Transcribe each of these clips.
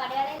പടയാളിയിൽ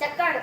చక్కాడు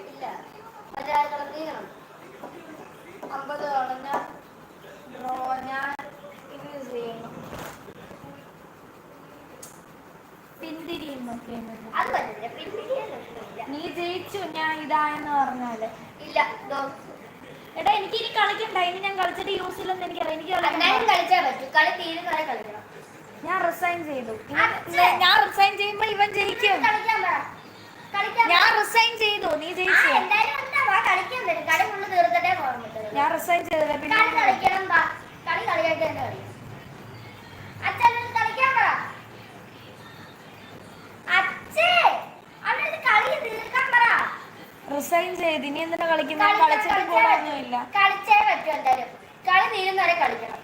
നീ ജയിച്ചു ഞാൻ ഇതായെന്ന് പറഞ്ഞാൽ. ഇല്ല. എടാ എനിക്ക് ഇനി കളിക്കണ്ട. ഇനി ഞാൻ കളിച്ചിട്ട് യൂസ് ഇല്ലെന്ന് എനിക്കറിയാം. എനിക്ക്. കളിച്ചാൽ പറ്റും. കളി തീരുന്ന വരെ കളിക്കണം. ഞാൻ റിസൈൻ ചെയ്തു. ഞാൻ റിസൈൻ ചെയ്യുമ്പോ ഇവൻ ജയിക്കും. ഞാൻ. റിസൈൻ ചെയ്തു. നീ ജയിച്ചു. ഞാൻ റിസൈൻ ചെയ്തില്ല പിന്നെ കളി കളിക്കണം കളി കളിയായിട്ട് തന്നെ റിസൈൻ ചെയ്ത് ഇനി എന്തിനാ കളിക്കുന്നത് കളിച്ചിട്ട് കളിച്ചേ പോകാനൊന്നുമില്ല കളിച്ചേ പറ്റൂ എന്തായാലും. കളി തീരുന്നവരെ കളിക്കണം.